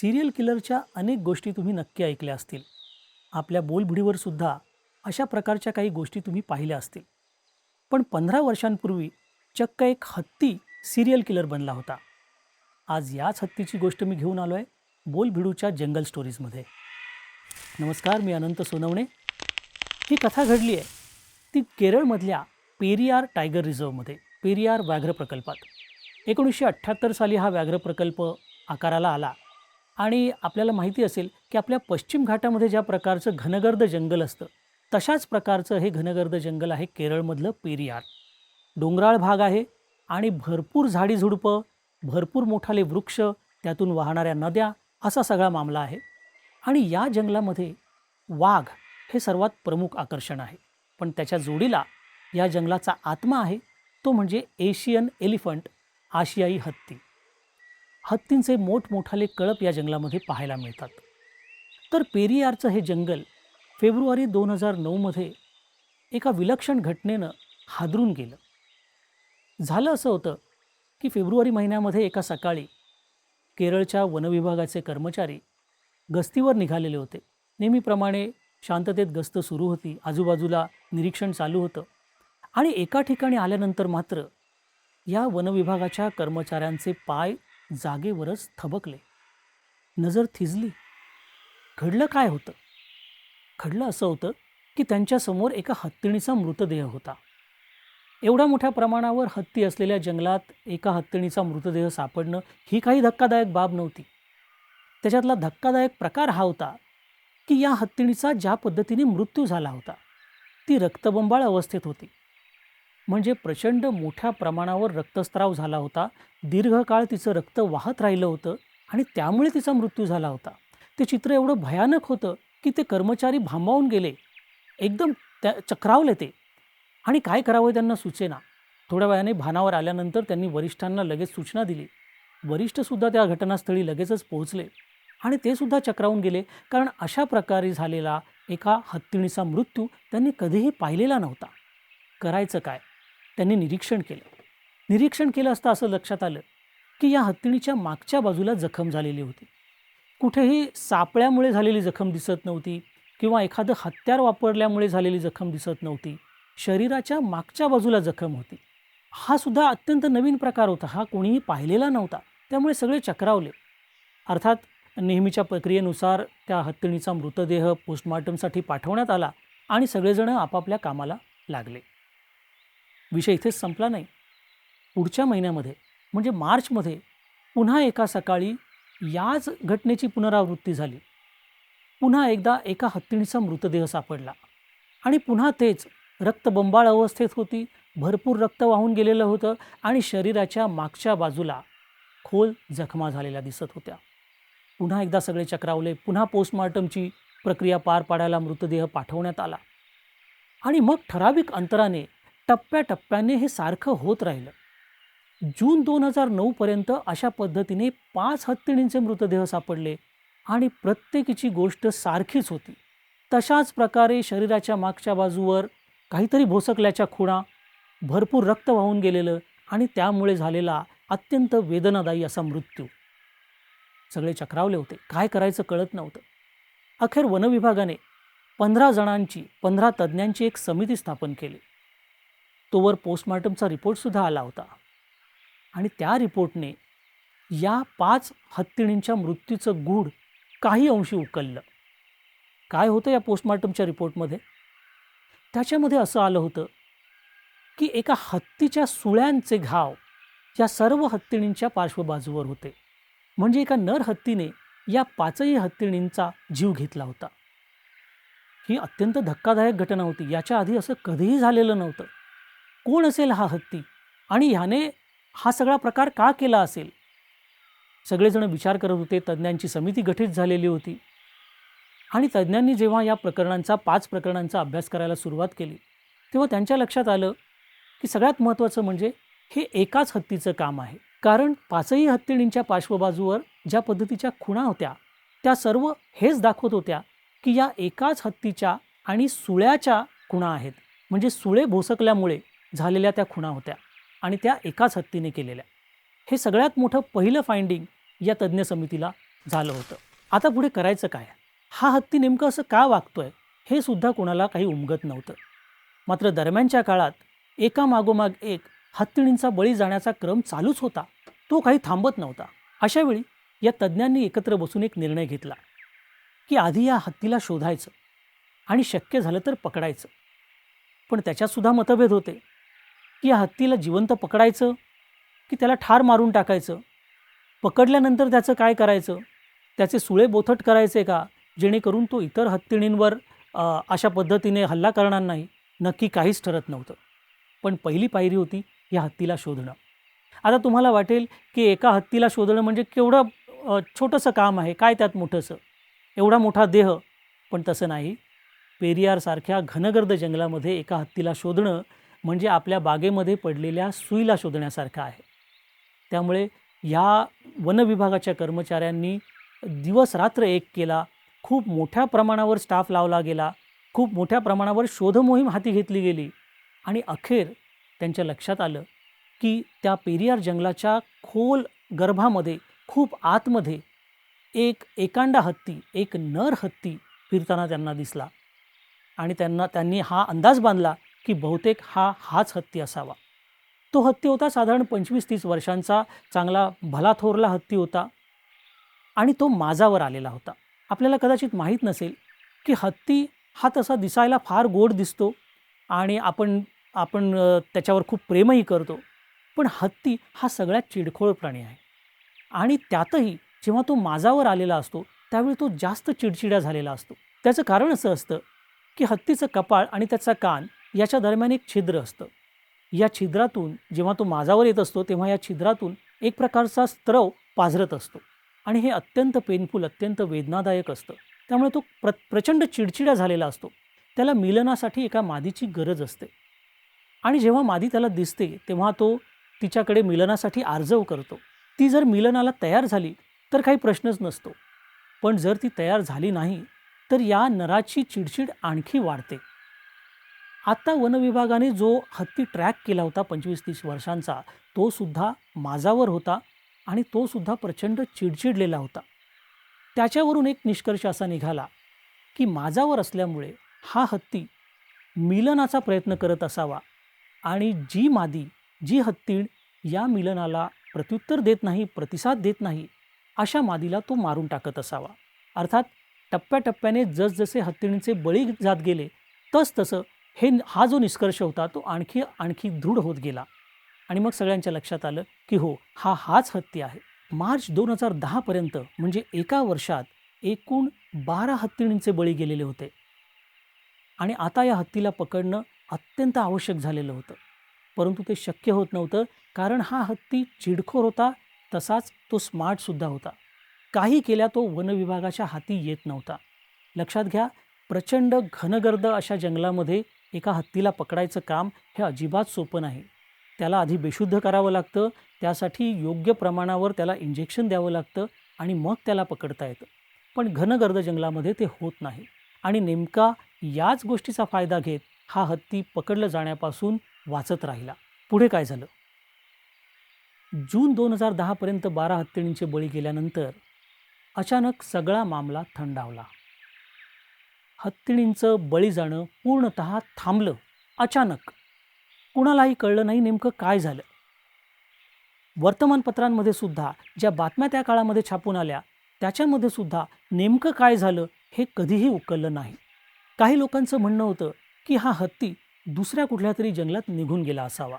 Serial किलरच्या अनेक गोष्टी तुम्ही नक्की ऐकल्या असतील. आपल्या बोलभिडीवर सुद्धा अशा प्रकारच्या काही गोष्टी तुम्ही पाहिल्या असतील. पण पंधरा वर्षांपूर्वी चक्क एक हत्ती सिरियल किलर बनला होता. आज याच हत्तीची गोष्ट मी घेऊन आलो आहे बोलभिडूच्या जंगल स्टोरीजमध्ये. नमस्कार मी अनंत सोनवणे. ही कथा घडली आहे ती केरळमधल्या पेरियार टायगर रिझर्वमध्ये पेरियार व्याघ्र प्रकल्पात. एकोणीसशे अठ्ठ्याहत्तर साली हा व्याघ्र प्रकल्प आकाराला आला. आणि आपल्याला माहिती असेल की आपल्या पश्चिम घाटामध्ये ज्या प्रकारचं घनगर्द जंगल असतं तशाच प्रकारचं हे घनगर्द जंगल आहे केरळमधलं पेरियार. डोंगराळ भाग आहे आणि भरपूर झाडीझुडपं भरपूर मोठाले वृक्ष त्यातून वाहणाऱ्या नद्या असा सगळा मामला आहे. आणि या जंगलामध्ये वाघ हे सर्वात प्रमुख आकर्षण आहे. पण त्याच्या जोडीला या जंगलाचा आत्मा आहे तो म्हणजे एशियन एलिफंट आशियाई हत्ती. हत्तींचे मोठमोठाले कळप या जंगलामध्ये पाहायला मिळतात. तर पेरियारचं हे जंगल फेब्रुवारी दोन हजार नऊमध्ये एका विलक्षण घटनेनं हादरून गेलं. झालं असं होतं की फेब्रुवारी महिन्यामध्ये एका सकाळी केरळच्या वनविभागाचे कर्मचारी गस्तीवर निघालेले होते. नेहमीप्रमाणे शांततेत गस्त सुरू होती आजूबाजूला निरीक्षण चालू होतं आणि एका ठिकाणी आल्यानंतर मात्र या वनविभागाच्या कर्मचाऱ्यांचे पाय जागेवरच थबकले. नजर थिजली. घडलं काय होतं? घडलं असं होतं की त्यांच्यासमोर एका हत्तीणीचा मृतदेह होता. एवढ्या मोठ्या प्रमाणावर हत्ती असलेल्या जंगलात एका हत्तीणीचा मृतदेह सापडणं ही काही धक्कादायक बाब नव्हती. त्याच्यातला धक्कादायक प्रकार हा होता की या हत्तीणीचा ज्या पद्धतीने मृत्यू झाला होता ती रक्तबंबाळ अवस्थेत होती. म्हणजे प्रचंड मोठ्या प्रमाणावर रक्तस्राव झाला होता. दीर्घकाळ तिचं रक्त वाहत राहिलं होतं आणि त्यामुळे तिचा मृत्यू झाला होता. ते चित्र एवढं भयानक होतं की ते कर्मचारी भांबावून गेले. एकदम त्या चक्रावले ते. आणि काय करावं त्यांना सुचेना? थोड्या वेळाने भानावर आल्यानंतर त्यांनी वरिष्ठांना लगेच सूचना दिली. वरिष्ठसुद्धा त्या घटनास्थळी लगेचच पोहोचले. आणि ते सुद्धा चक्रावून गेले. कारण अशा प्रकारे झालेला एका हत्तीणीचा मृत्यू त्यांनी कधीही पाहिलेला नव्हता. करायचं काय? त्यांनी निरीक्षण केलं. निरीक्षण केलं असता असं लक्षात आलं की या हत्तीणीच्या मागच्या बाजूला जखम झालेली होती. कुठेही सापळ्यामुळे झालेली जखम दिसत नव्हती किंवा एखादं हत्यार वापरल्यामुळे झालेली जखम दिसत नव्हती. शरीराच्या मागच्या बाजूला जखम होती. हा सुद्धा अत्यंत नवीन प्रकार होता. हा कोणीही पाहिलेला नव्हता. त्यामुळे सगळे चक्रावले. अर्थात नेहमीच्या प्रक्रियेनुसार त्या हत्तीणीचा मृतदेह पोस्टमॉर्टमसाठी पाठवण्यात आला आणि सगळेजण आपापल्या कामाला लागले. विषय इथेच संपला नाही. पुढच्या महिन्यामध्ये म्हणजे मार्चमध्ये पुन्हा एका सकाळी याच घटनेची पुनरावृत्ती झाली. पुन्हा एकदा एका हत्तीणीचा मृतदेह सापडला आणि पुन्हा तेच रक्तबंबाळ अवस्थेत होती भरपूर रक्त वाहून गेलेलं होतं आणि शरीराच्या मागच्या बाजूला खोल जखमा झालेल्या दिसत होत्या. पुन्हा एकदा सगळे चक्रावले पुन्हा पोस्टमॉर्टमची प्रक्रिया पार पाडायला मृतदेह पाठवण्यात आला. आणि मग ठराविक अंतराने टप्प्याटप्प्याने हे सारखं होत राहिलं. जून दोन हजार नऊपर्यंत अशा पद्धतीने पाच हत्तीणींचे मृतदेह सापडले आणि प्रत्येकीची गोष्ट सारखीच होती. तशाच प्रकारे शरीराच्या मागच्या बाजूवर काहीतरी भोसकल्याच्या खुणा भरपूर रक्त वाहून गेलेलं आणि त्यामुळे झालेला अत्यंत वेदनादायी असा मृत्यू. सगळे चक्रावले होते. काय करायचं कळत नव्हतं. अखेर वनविभागाने पंधरा जणांची पंधरा तज्ज्ञांची एक समिती स्थापन केली. तोवर पोस्टमॉर्टमचा रिपोर्टसुद्धा आला होता. आणि त्या रिपोर्टने या पाच हत्तीणींच्या मृत्यूचं गूढ काही अंशी उकललं. काय होतं या पोस्टमॉर्टमच्या रिपोर्टमध्ये त्याच्यामध्ये असं आलं होतं की एका हत्तीच्या सुळ्यांचे घाव या सर्व हत्तीणींच्या पार्श्वबाजूवर होते. म्हणजे एका नर हत्तीने या पाचही हत्तीणींचा जीव घेतला होता. ही अत्यंत धक्कादायक घटना होती. याच्या आधी असं कधीही झालेलं नव्हतं. कोण असेल हा हत्ती? आणि ह्याने हा सगळा प्रकार का केला असेल? सगळेजण विचार करत होते तज्ज्ञांची समिती गठीत झालेली होती. आणि तज्ज्ञांनी जेव्हा या प्रकरणांचा पाच प्रकरणांचा अभ्यास करायला सुरुवात केली तेव्हा त्यांच्या लक्षात आलं की सगळ्यात महत्त्वाचं म्हणजे हे एकाच हत्तीचं काम आहे. कारण पाचही हत्तीणींच्या पार्श्वबाजूवर ज्या पद्धतीच्या खुणा होत्या त्या सर्व हेच दाखवत होत्या की या एकाच हत्तीच्या आणि सुळ्याच्या खुणा आहेत. म्हणजे सुळे भोसकल्यामुळे झालेल्या त्या खुणा होत्या आणि त्या एकाच हत्तीने केलेल्या. हे सगळ्यात मोठं पहिलं फाइंडिंग या तज्ज्ञ समितीला झालं होतं. आता पुढे करायचं काय? हा हत्ती नेमकं असं का वागतोय? हे सुद्धा कोणाला काही उमगत नव्हतं. मात्र दरम्यानच्या काळात एका मागोमाग एक हत्तीणींचा बळी जाण्याचा क्रम चालूच होता. तो काही थांबत नव्हता. अशावेळी या तज्ज्ञांनी एकत्र बसून एक निर्णय घेतला की आधी या हत्तीला शोधायचं आणि शक्य झालं तर पकडायचं. पण त्याच्यातसुद्धा मतभेद होते. की या हत्तीला जिवंत पकडायचं की त्याला ठार मारून टाकायचं? पकडल्यानंतर त्याचं काय करायचं? त्याचे सुळे बोथट करायचे का जेणेकरून तो इतर हत्तीणींवर अशा पद्धतीने हल्ला करणार नाही? नक्की काहीच ठरत नव्हतं. पण पहिली पायरी होती या हत्तीला शोधणं. आता तुम्हाला वाटेल की एका हत्तीला शोधणं म्हणजे केवढं छोटंसं काम आहे? काय त्यात मोठंसं? एवढा मोठा देह? पण तसं नाही. पेरियारसारख्या घनगर्द जंगलामध्ये एका हत्तीला शोधणं म्हणजे आपल्या बागेमध्ये पडलेल्या सुईला शोधण्यासारखं आहे. त्यामुळे ह्या वनविभागाच्या कर्मचाऱ्यांनी दिवस रात्र एक केला खूप मोठ्या प्रमाणावर स्टाफ लावला गेला खूप मोठ्या प्रमाणावर शोधमोहीम हाती घेतली गेली आणि अखेर त्यांच्या लक्षात आलं की त्या पेरियार जंगलाच्या खोल गर्भामध्ये खूप आतमध्ये एक एकांडा हत्ती एक नर हत्ती फिरताना त्यांना दिसला आणि त्यांना त्यांनी हा अंदाज बांधला की बहुतेक हा हाच हत्ती असावा. तो हत्ती होता साधारण पंचवीस तीस वर्षांचा चांगला भलाथोरला हत्ती होता आणि तो माझावर आलेला होता. आपल्याला कदाचित माहीत नसेल की हत्ती हा तसा दिसायला फार गोड दिसतो आणि आपण आपण त्याच्यावर खूप प्रेमही करतो पण हत्ती हा सगळ्यात चिडखोळ प्राणी आहे. आणि त्यातही जेव्हा तो माझावर आलेला असतो त्यावेळी तो जास्त चिडचिडा झालेला असतो. त्याचं कारण असं असतं की हत्तीचं कपाळ आणि त्याचा कान याच्या दरम्यान एक छिद्र असतं. या छिद्रातून जेव्हा तो माझावर येत असतो तेव्हा या छिद्रातून एक प्रकारचा स्त्रव पाझरत असतो. आणि हे अत्यंत पेनफुल अत्यंत वेदनादायक असतं. त्यामुळे तो प्र प्रचंड चिडचिडा झालेला असतो. त्याला मिलनासाठी एका मादीची गरज असते. आणि जेव्हा मादी त्याला दिसते तेव्हा तो तिच्याकडे मिलनासाठी आर्जव करतो. ती जर मिलनाला तयार झाली तर काही प्रश्नच नसतो. पण जर ती तयार झाली नाही तर या नराची चिडचिड आणखी वाढते. आत्ता वनविभागाने जो हत्ती ट्रॅक केला होता पंचवीस तीस वर्षांचा तो सुद्धा माझावर होता आणि तो सुद्धा प्रचंड चिडचिडलेला होता. त्याच्यावरून एक निष्कर्ष असा निघाला की माझावर असल्यामुळे हा हत्ती मिलनाचा प्रयत्न करत असावा आणि जी मादी जी हत्तीण या मिलनाला प्रत्युत्तर देत नाही प्रतिसाद देत नाही अशा मादीला तो मारून टाकत असावा. अर्थात टप्प्याटप्प्याने जसजसे हत्तीणीचे बळी जात गेले तसतसं हे हा जो निष्कर्ष होता तो आणखी आणखी दृढ होत गेला. आणि मग सगळ्यांच्या लक्षात आलं की हो हा हाच हत्ती आहे. मार्च दोन हजार दहापर्यंत म्हणजे एका वर्षात एकूण बारा हत्तीणींचे बळी गेलेले होते. आणि आता या हत्तीला पकडणं अत्यंत आवश्यक झालेलं होतं. परंतु ते शक्य होत नव्हतं कारण हा हत्ती चिडखोर होता तसाच तो स्मार्टसुद्धा होता. काही केल्या तो वनविभागाच्या हाती येत नव्हता. लक्षात घ्या प्रचंड घनगर्द अशा जंगलामध्ये एका हत्तीला पकडायचं काम हे अजिबात सोपं नाही. त्याला आधी बेशुद्ध करावं लागतं त्यासाठी योग्य प्रमाणावर त्याला इंजेक्शन द्यावं लागतं आणि मग त्याला पकडता येतं. पण घनगर्द जंगलामध्ये ते होत नाही आणि नेमका याच गोष्टीचा फायदा घेत हा हत्ती पकडलं जाण्यापासून वाचत राहिला. पुढे काय झालं? जून दोन हजार दहापर्यंत बारा हत्तीणींचे बळी गेल्यानंतर अचानक सगळा मामला थंडावला. हत्तीणींचं बळी जाणं पूर्णत थांबलं. अचानक. कुणालाही कळलं नाही नेमकं काय झालं. वर्तमानपत्रांमध्ये सुद्धा ज्या बातम्या त्या काळामध्ये छापून आल्या त्याच्यामध्ये सुद्धा नेमकं काय झालं हे कधीही उकललं नाही. काही लोकांचं म्हणणं होतं की हा हत्ती दुसऱ्या कुठल्या तरी जंगलात निघून गेला असावा.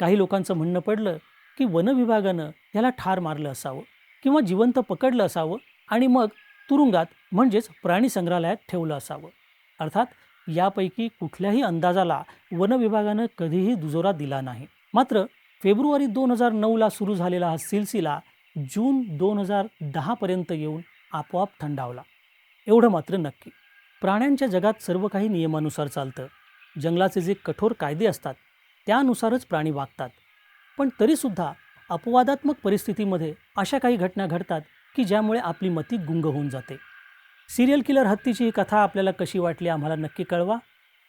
काही लोकांचं म्हणणं पडलं की वनविभागानं याला ठार मारलं असावं किंवा जिवंत पकडलं असावं आणि मग तुरुंगात म्हणजेच प्राणी संग्रहालयात ठेवलं असावं. अर्थात यापैकी कुठल्याही अंदाजाला वनविभागानं कधीही दुजोरा दिला नाही. मात्र फेब्रुवारी दोन हजार नऊला सुरू झालेला हा सिलसिला जून दोन हजार दहापर्यंत येऊन आपोआप थंडावला. एवढं मात्र नक्की. प्राण्यांच्या जगात सर्व काही नियमानुसार चालतं. जंगलाचे जे कठोर कायदे असतात त्यानुसारच प्राणी वागतात. पण तरीसुद्धा अपवादात्मक परिस्थितीमध्ये अशा काही घटना घडतात की ज्यामुळे आपली मती गुंग होऊन जाते. सिरियल किलर हत्तीची ही कथा आपल्याला कशी वाटली आम्हाला नक्की कळवा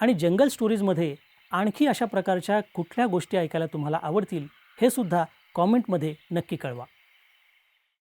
आणि जंगल स्टोरीजमध्ये आणखी अशा प्रकारच्या कुठल्या गोष्टी ऐकायला तुम्हाला आवडतील हे सुद्धा कॉमेंटमध्ये नक्की कळवा.